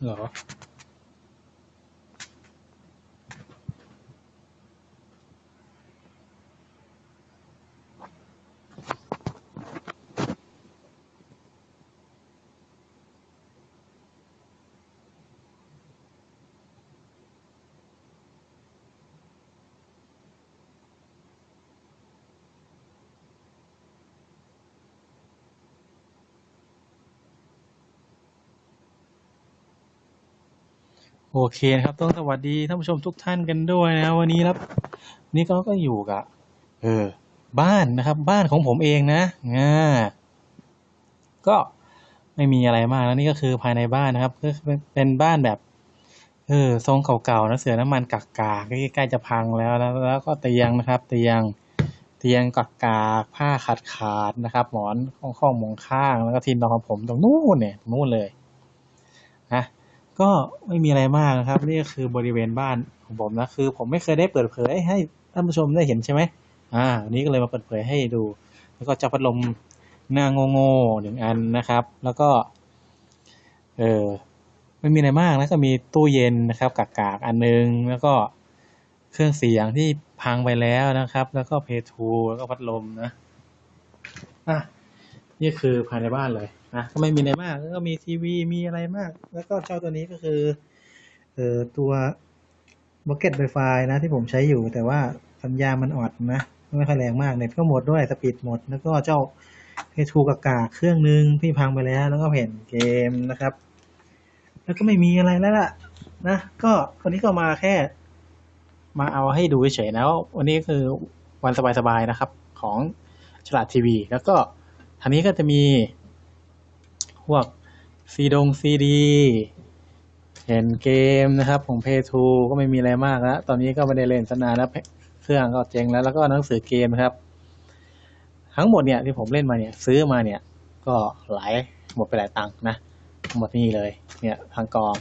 เโอเคนะครับ ต้องสวัสดีท่านผู้ชมทุกท่านกันด้วยนะวันนี้ครับ นี่ก็ก็อยู่กับเออบ้านนะครับ บ้านของผมเองนะอ่าก็ไม่มีอะไรมากแล้วนี่ก็คือภายในบ้านนะครับก็เป็นเป็นบ้านแบบเออทรงเก่าๆนะเสือน้ำมันกากาใกล้ๆจะพังแล้วแล้วแล้วก็เตียงนะครับ เตียงเตียงกากาผ้าขาดขาดๆนะครับ หมอนข้องข้องมองข้างแล้วก็ที่นอนของผมตรงนู้นเนี่ยตรงนู้นเลยนะ ก็ไม่มีอะไรมากนะครับ นี่ก็คือบริเวณบ้านของผมนะคือ ผมไม่เคยได้เปิดเผยให้ท่านผู้ชมได้เห็นใช่ไหมอ่าวันนี้ก็เลยมาเปิดเผยให้ดู แล้วก็เจ้าพัดลมหน้าโง่ๆหนึ่งอันนะครับ แล้วก็ เออไม่มีอะไรมากนะก็มีตู้เย็นนะครับกากๆอันนึง แล้วก็เครื่องเสียงที่พังไปแล้วนะครับ แล้วก็เพทูแล้วก็พัดลมนะอะ นี่คือภายในบ้านเลยนะก็ไม่มีอะไรมากแล้วก็มีทีวีมีอะไรมาก แล้วก็เจ้าตัวนี้ก็คือเอ่อตัวบ็อกเก็ตไวไฟนะที่ผมใช้อยู่ แต่ว่าสัญญาณมันอ่อนนะไม่ค่อยแรงมากเน็ตก็หมดด้วยสปีดหมด แล้วก็เจ้าเพทูกากาเครื่องนึงที่พังไปแล้ว แล้วก็แผ่นเกมนะครับ แล้วก็ไม่มีอะไรแล้วล่ะนะก็วันนี้ก็มาแค่ มาเอาให้ดูเฉยๆนะวันนี้คือวันสบายๆนะครับ ของฉลาดทีวี แล้วก็ ทางนี้ก็จะมีพวกซีดงซีดีแผ่นเกมนะครับของ p 2ก็ไม่มีอะไรมากแล้วตอนนี้ก็ไม่ได้เล่นสนานแล้วเครื่องก็เจ๊งแล้ว แล้วก็หนังสือเกมนะครับ ทั้งหมดเนี่ยที่ผมเล่นมาเนี่ย ซื้อมาเนี่ย ก็หลายหมดไปหลายตังค์นะหมดนี่เลย เนี่ยทางกอง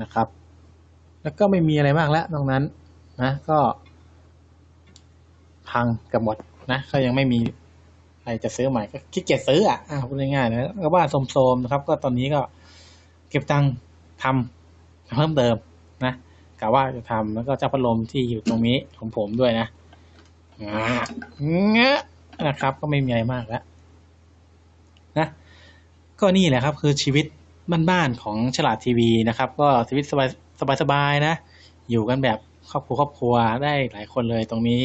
นะครับ แล้วก็ไม่มีอะไรมากแล้วตรงนั้นนะ ก็พังกับหมดนะก็ยังไม่มี ใครจะซื้อใหม่ก็ขี้เกียจซื้ออะอ่าพูดง่ายๆนะก็บ้านโสมๆนะครับ ก็ตอนนี้ก็เก็บตังค์ทำเพิ่มเติมนะกะว่าจะทำแล้วก็เจ้าพัดลมที่อยู่ตรงนี้ของผมด้วยนะเงี้ยนะครับ ก็ไม่มีอะไรมากแล้วนะก็นี่แหละครับ คือชีวิตบ้านๆของฉลาดทีวีนะครับ ก็ชีวิตสบายสบายๆนะ อยู่กันแบบครอบครัวครอบครัวได้หลายคนเลยตรงนี้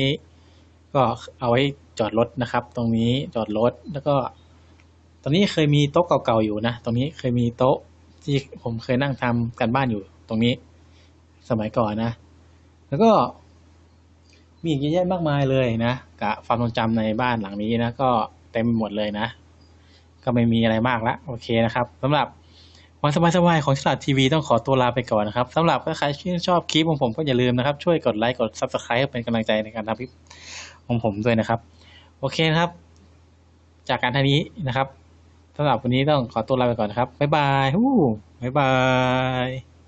ก็เอาไว้ จอดรถนะครับ ตรงนี้จอดรถแล้วก็ ตอนนี้เคยมีโต๊ะเก่าๆอยู่นะตรงนี้เคยมีโต๊ะที่ผมเคยนั่งทำกันบ้านอยู่ตรงนี้ สมัยก่อนนะ แล้วก็มีอีกเยอะแยะมากมายเลยนะกับความทรงจำในบ้านหลังนี้นะก็เต็มไปหมดเลยนะ ก็ไม่มีอะไรมากละโอเคนะครับสำหรับวันสบายๆของฉลาดทีวีต้องขอตัวลาไปก่อนนะครับสำหรับใครชื่ชอบคลิปของผมก็อย่าลืมนะครับ ช่วยกดไลค์กด Subscribe เป็นกำลังใจในการทำคลิป ของผมด้วยนะครับ โอเคครับ จากการท่านี้นะครับสำหรับวันนี้ต้องขอตัวลาไปก่อนนะครับ บ๊ายบายฮู้บ๊ายบาย